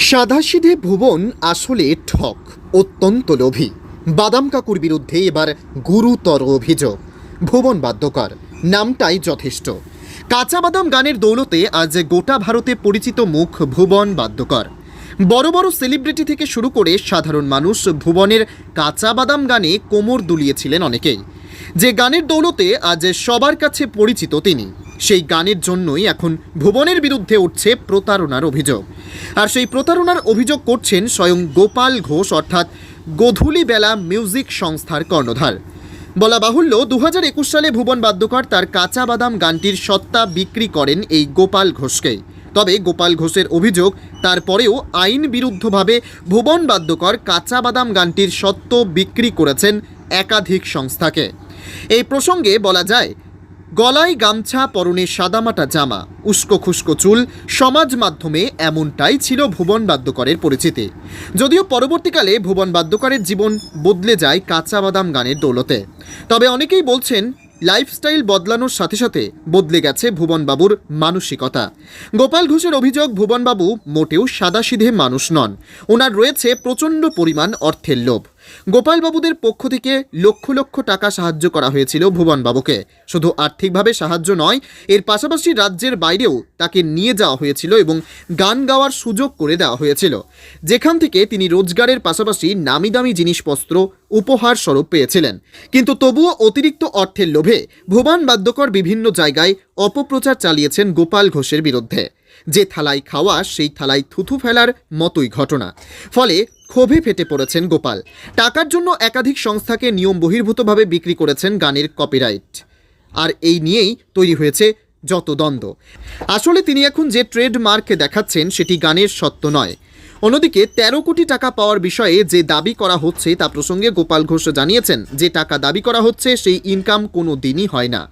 সাদাসিধে ভুবন আসলে ঠক, অত্যন্ত লোভী। বাদাম কাকুর বিরুদ্ধে এবার গুরুতর অভিযোগ। ভুবন বাদ্যকর, নামটাই যথেষ্ট। কাঁচা বাদাম গানের দৌলতে আজ গোটা ভারতে পরিচিত মুখ ভুবন বাদ্যকর। বড় বড় সেলিব্রিটি থেকে শুরু করে সাধারণ মানুষ ভুবনের কাঁচা বাদাম গানে কোমর দুলিয়েছিলেন অনেকেই। যে গানের দৌলতে আজ সবার কাছে পরিচিত তিনি। সেই গানের জন্যই এখন ভুবনের বিরুদ্ধে উঠছে প্রতারণার অভিযোগ। আর সেই প্রতারণার অভিযোগ করছেন স্বয়ং গোপাল ঘোষ, অর্থাৎ গোধূলি বেলা মিউজিক সংস্থার কর্ণধার। বলা বাহুল্য দু হাজার একুশ সালে ভুবন বাদ্যকর তার কাঁচা বাদাম গানটির সত্তা বিক্রি করেন এই গোপাল ঘোষকেই তবে গোপাল ঘোষের অভিযোগ, তারপরেও আইন বিরুদ্ধভাবে ভুবন বাদ্যকর কাঁচা বাদাম গানটির সত্ত্ব বিক্রি করেছেন একাধিক সংস্থাকে। এই প্রসঙ্গে বলা যায় গলায় গামছা, পরনে সাদামাটা জামা, উস্কো খুস্কো চুল, সমাজ মাধ্যমে এমনটাই ছিল ভুবন বাদ্যকরের পরিচিতি। যদিও পরবর্তীকালে ভুবন বাদ্যকরের জীবন বদলে যায় কাঁচা বাদাম গানের দৌলতে। তবে অনেকেই বলছেন, লাইফস্টাইল বদলানোর সাথে সাথে বদলে গেছে ভুবনবাবুর মানসিকতা। গোপাল ঘোষের অভিযোগ ভুবনবাবু মোটেও সাদাসিধে মানুষ নন। ওনার রয়েছে প্রচণ্ড পরিমাণ অর্থের লোভ। গোপালবাবুদের পক্ষ থেকে লক্ষ লক্ষ টাকা সাহায্য করা হয়েছিল ভুবনবাবুকে। শুধু আর্থিকভাবে সাহায্য নয়, এর পাশাপাশি রাজ্যের বাইরেও তাকে নিয়ে যাওয়া হয়েছিল এবং গান গাওয়ার সুযোগ করে দেওয়া হয়েছিল। যেখান থেকে তিনি রোজগারের পাশাপাশি নামি দামি জিনিসপত্র উপহার স্বরূপ পেয়েছিলেন। কিন্তু তবুও অতিরিক্ত অর্থের লোভে ভুবন বাদ্যকর বিভিন্ন জায়গায় অপপ্রচার চালিয়েছেন গোপাল ঘোষের বিরুদ্ধে। যে থালায় খাওয়া সেই থালায় থুথু ফেলার মতোই ঘটনা। ফলে ক্ষোভে ফেটে পড়েছেন গোপাল। টাকার জন্য একাধিক সংস্থাকে নিয়ম বহির্ভূতভাবে বিক্রি করেছেন গানের কপিরাইট আর এই নিয়েই তৈরি হয়েছে যত দ্বন্দ্ব। আসলে তিনি এখন যে ট্রেডমার্ক দেখাচ্ছেন সেটি গানের সত্য নয়। অন্যদিকে তেরো কোটি টাকা পাওয়ার বিষয়ে যে দাবি করা হচ্ছে তা প্রসঙ্গে গোপাল ঘোষ জানিয়েছেন, যে টাকা দাবি করা হচ্ছে সেই ইনকাম কোনো দিনই হয় না।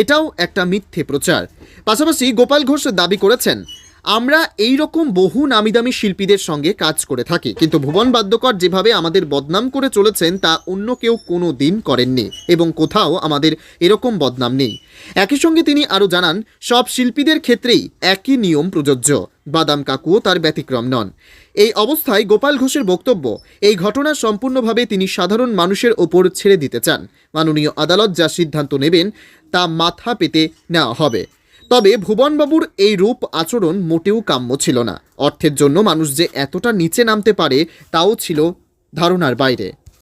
এটাও একটা মিথ্যে প্রচার। পাশাপাশি গোপাল ঘোষ দাবি করেছেন আমরা এই রকম বহু নামিদামি শিল্পীদের সঙ্গে কাজ করে থাকি। কিন্তু ভুবন বাদ্যকর যেভাবে আমাদের বদনাম করে চলেছেন, তা অন্য কেউ কোনো দিন করেননি এবং কোথাও আমাদের এরকম বদনাম নেই। একই সঙ্গে তিনি আরও জানান, সব শিল্পীদের ক্ষেত্রেই একই নিয়ম প্রযোজ্য। বাদাম কাকুও তার ব্যতিক্রম নন। এই অবস্থায় গোপাল ঘোষের বক্তব্য, এই ঘটনা সম্পূর্ণভাবে তিনি সাধারণ মানুষের ওপর ছেড়ে দিতে চান। মাননীয় আদালত যা সিদ্ধান্ত নেবেন, তা মাথা পেতে নেওয়া হবে। তবে ভুবনবাবুর এই রূপ আচরণ মোটেও কাম্য ছিল না। অর্থের জন্য মানুষ যে এতটা নিচে নামতে পারে, তাও ছিল ধারণার বাইরে।